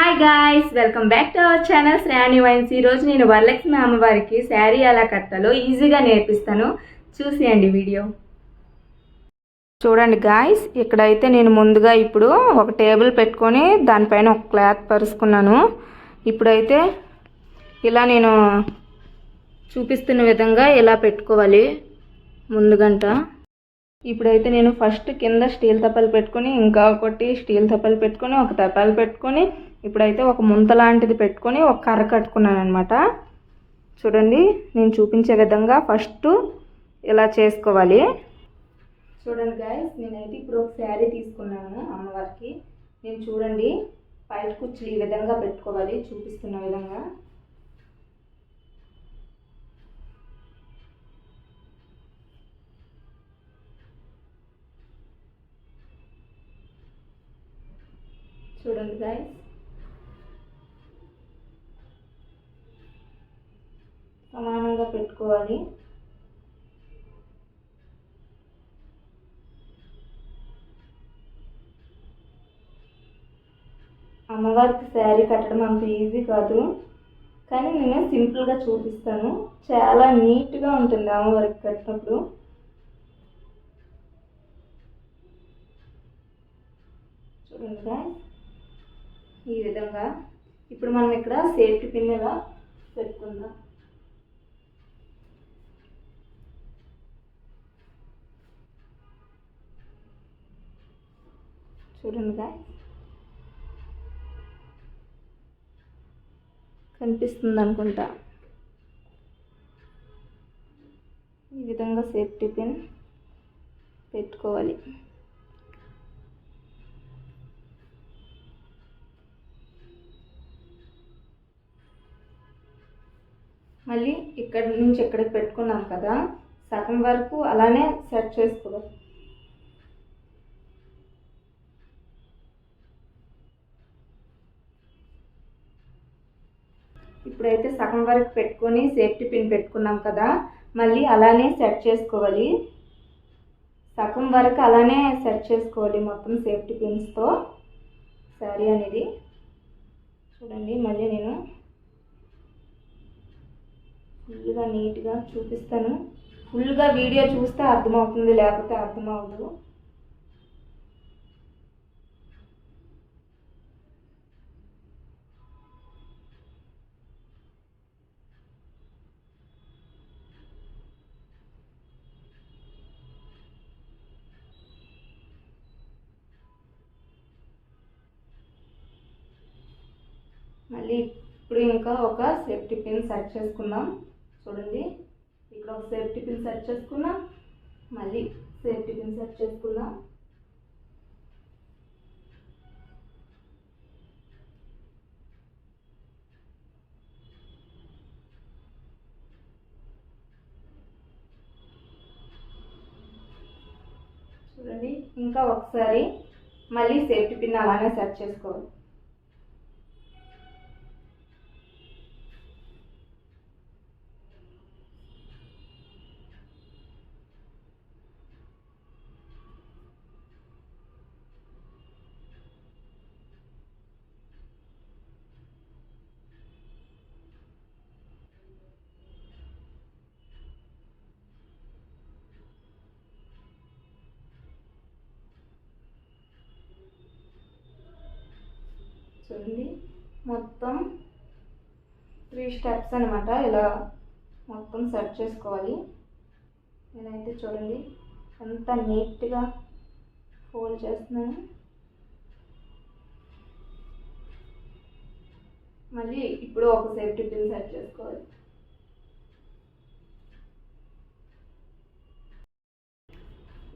Hi guys welcome back to our channel Shreni vines ఈరోజు నేను వరలక్ష్మి అమ్మవారికి శారీ ఎలా కట్టాలో ఈజీగా నేర్పిస్తాను. చూసేయండి వీడియో. చూడండి గాయస్ ఇక్కడైతే నేను ముందుగా ఇప్పుడు ఒక టేబుల్ పెట్టుకొని దానిపైన ఒక క్లాత్ పరుచుకున్నాను ఇప్పుడైతే ఇలా నేను చూపిస్తున్న విధంగా ఇలా పెట్టుకోవాలి ముందుగంట. ఇప్పుడైతే నేను ఫస్ట్ కింద స్టీల్ తప్పలు పెట్టుకొని ఇంకా ఒకటి స్టీల్ తప్పలు పెట్టుకొని ఒక తపాలు పెట్టుకొని ఇప్పుడైతే ఒక ముంత లాంటిది పెట్టుకొని ఒక కర్ర కట్టుకున్నాను అనమాట చూడండి నేను చూపించే విధంగా ఫస్ట్ ఇలా చేసుకోవాలి. చూడండి గాయస్ నేనైతే ఇప్పుడు ఒక శారీ తీసుకున్నాను అమ్మవారికి. నేను చూడండి పైట కుచ్చులు ఈ విధంగా పెట్టుకోవాలి చూపిస్తున్న విధంగా. చూడండి గాయస్ సమానంగా అమ్మవారికి శారీ కట్టడం అంత ఈజీ కాదు. కానీ నేను సింపుల్గా చూపిస్తాను. చాలా నీట్గా ఉంటుంది అమ్మవారికి కట్టినప్పుడు. చూడండి గాయస్ ఈ విధంగా. ఇప్పుడు మనం ఇక్కడ సేఫ్టీ పిన్ ఎలా పెట్టుకుందాం. చూడండి guys. కనిపిస్తుంది అనుకుంటా. ఈ విధంగా సేఫ్టీ పిన్ పెట్టుకోవాలి. మళ్ళీ ఇక్కడ నుంచి ఇక్కడికి పెట్టుకున్నాం కదా సగం వరకు అలానే సెట్ చేసుకోవాలి. ఇప్పుడైతే సగం వరకు పెట్టుకొని సేఫ్టీ పిన్ పెట్టుకున్నాం కదా మళ్ళీ అలానే సెట్ చేసుకోవాలి. సగం వరకు అలానే సెట్ చేసుకోవాలి మొత్తం సేఫ్టీ పిన్స్తో. శారీ అనేది. చూడండి మళ్ళీ నేను ఫుల్గా నీట్గా చూపిస్తాను. ఫుల్గా వీడియో చూస్తే అర్థమవుతుంది లేకపోతే అర్థమవుతుంది మళ్ళీ ఇప్పుడు ఇంకా ఒక సేఫ్టీ పిన్ సెట్ చేసుకుందాం. చూడండి. ఇక్కడ ఒక సేఫ్టీ పిన్ సెట్ చేసుకున్నాం. మళ్ళీ సేఫ్టీ పిన్ సెట్ చేసుకుందాం. చూడండి. ఇంకా ఒకసారి మళ్ళీ సేఫ్టీ పిన్ అలానే సెట్ చేసుకోవాలి. అవుతుంది మొత్తం త్రీ స్టెప్స్ అనమాట ఇలా మొత్తం సెట్ చేసుకోవాలి. నేనైతే చూడండి ఎంత నీట్గా ఫోల్డ్ చేస్తున్నాను. మళ్ళీ ఇప్పుడు ఒక సేఫ్టీ పిన్ సెట్ చేసుకోవాలి.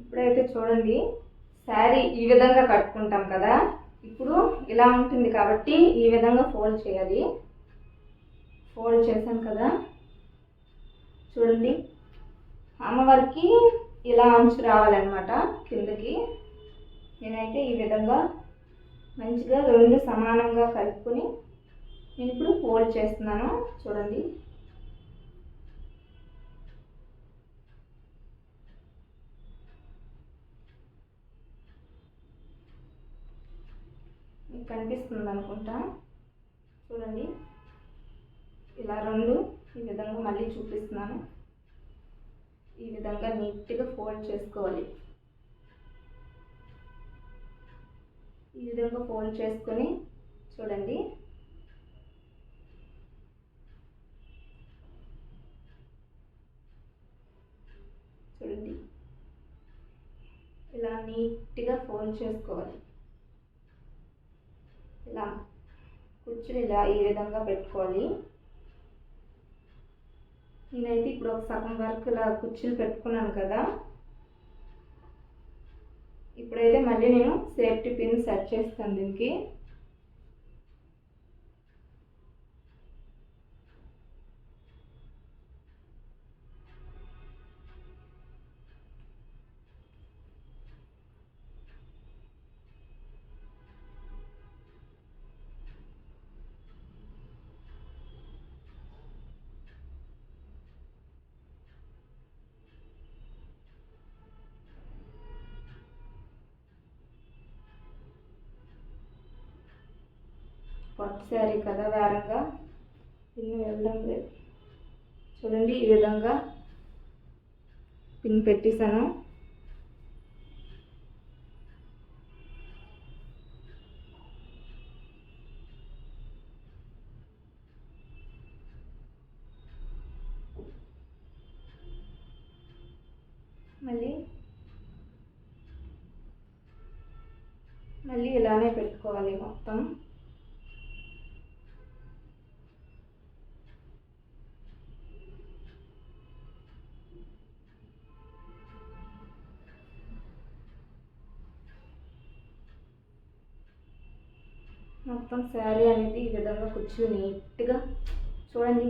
ఇప్పుడైతే చూడండి శారీ ఈ విధంగా కట్టుకుంటాం కదా. ఇప్పుడు ఇలా ఉంటుంది కాబట్టి ఈ విధంగా ఫోల్డ్ చేయాలి. ఫోల్డ్ చేశాను కదా? చూడండి. అమ్మవారికి ఇలా అంచు రావాలన్నమాట కిందకి. నేనైతే ఈ విధంగా మంచిగా రెండు సమానంగా కలుపుకొని నేను ఇప్పుడు ఫోల్డ్ చేస్తున్నాను. చూడండి మీకు కనిపిస్తుంది అనుకుంటా చూడండి. ఇలా రెండు ఈ విధంగా మళ్ళీ చూపిస్తున్నాను. ఈ విధంగా నీట్గా ఫోల్డ్ చేసుకోవాలి. ఈ విధంగా ఫోల్డ్ చేసుకొని చూడండి. చూడండి. ఇలా నీట్గా ఫోల్డ్ చేసుకోవాలి. ఇలా కూర్చుని ఇలా ఈ విధంగా పెట్టుకోవాలి. నేనైతే ఇప్పుడు ఒక సగం వరకు ఇలా కుర్చీలు పెట్టుకున్నాను కదా. ఇప్పుడైతే మళ్ళీ నేను సేఫ్టీ పిన్ సెట్ చేస్తాను దీనికి. వర్క్ శారీ కదా వేరంగా? పిన్ వెళ్ళడం లేదు. చూడండి ఈ విధంగా పిన్ పెట్టేశాను. మళ్ళీ మళ్ళీ ఇలానే పెట్టుకోవాలి మొత్తం. మొత్తం శారీ అనేది ఈ విధంగా కూర్చుని నీట్గా చూడండి.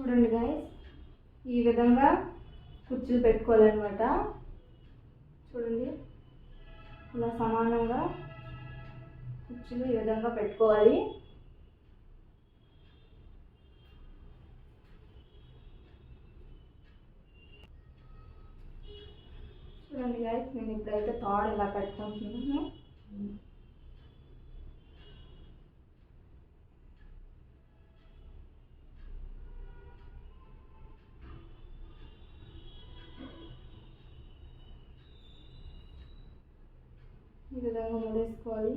చూడండి గాయస్ ఈ విధంగా కుర్చీలు పెట్టుకోవాలన్నమాట. చూడండి ఇలా సమానంగా కుర్చీలు ఈ విధంగా పెట్టుకోవాలి. చూడండి గాయస్ నేను ఇప్పుడైతే తాడు ఇలా పెట్టుకుంటున్నాను. ఈ విధంగా ముడేసుకోవాలి.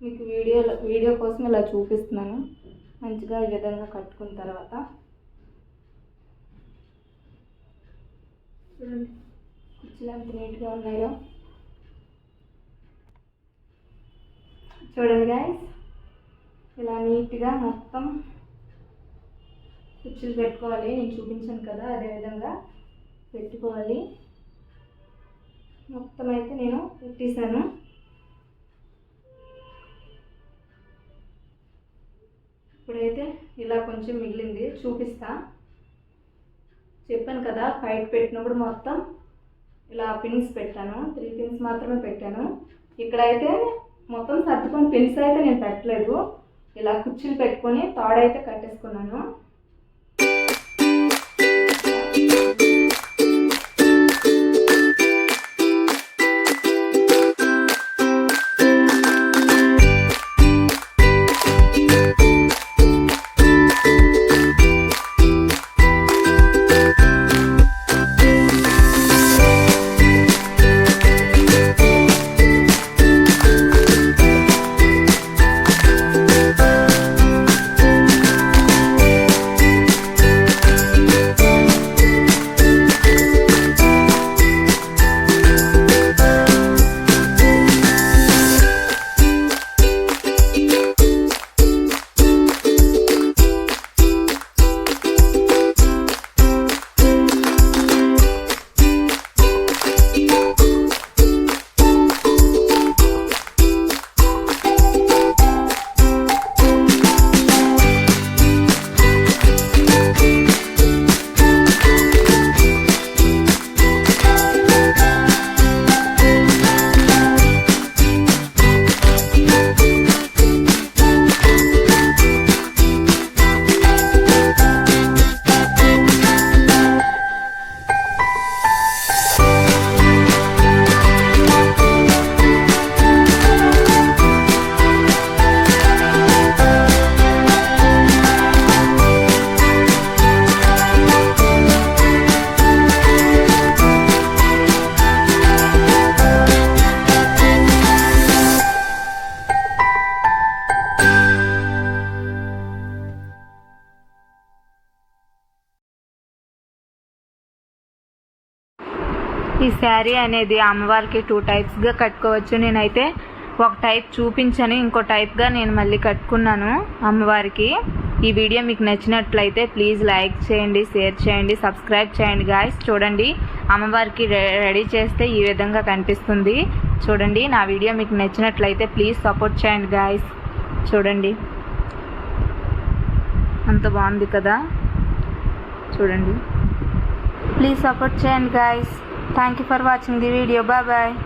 మీకు వీడియో వీడియో కోసం ఇలా చూపిస్తున్నాను. మంచిగా ఈ విధంగా కట్టుకున్న తర్వాత. చూడండి కుర్చీలు ఎంత నీట్గా ఉన్నాయో. చూడండి గాయస్ ఇలా నీట్గా మొత్తం కుర్చీలు పెట్టుకోవాలి నేను చూపించాను కదా అదే విధంగా పెట్టుకోవాలి. మొత్తం అయితే నేను పెట్టేశాను. ఇప్పుడైతే ఇలా కొంచెం మిగిలింది చూపిస్తా. చెప్పాను కదా ఫైట్ పెట్టినప్పుడు మొత్తం ఇలా పిన్స్ పెట్టాను త్రీ పిన్స్ మాత్రమే పెట్టాను. ఇక్కడైతే మొత్తం సర్దుకొని పిన్స్ అయితే నేను పెట్టలేదు. ఇలా కుర్చీలు పెట్టుకొని తాడైతే కట్టేసుకున్నాను. ఈ శారీ అనేది అమ్మవారికి టూ టైప్స్గా కట్టుకోవచ్చు. నేనైతే ఒక టైప్ చూపించని ఇంకో టైప్గా నేను మళ్ళీ కట్టుకున్నాను అమ్మవారికి. ఈ వీడియో మీకు నచ్చినట్లయితే ప్లీజ్ లైక్ చేయండి షేర్ చేయండి సబ్స్క్రైబ్ చేయండి గాయస్ చూడండి అమ్మవారికి రె- రెడీ చేస్తే ఈ విధంగా కనిపిస్తుంది. చూడండి నా వీడియో మీకు నచ్చినట్లయితే ప్లీజ్ సపోర్ట్ చేయండి గాయస్ చూడండి. అంత బాగుంది కదా? చూడండి. ప్లీజ్ సపోర్ట్ చేయండి guys Thank you for watching the video. Bye bye.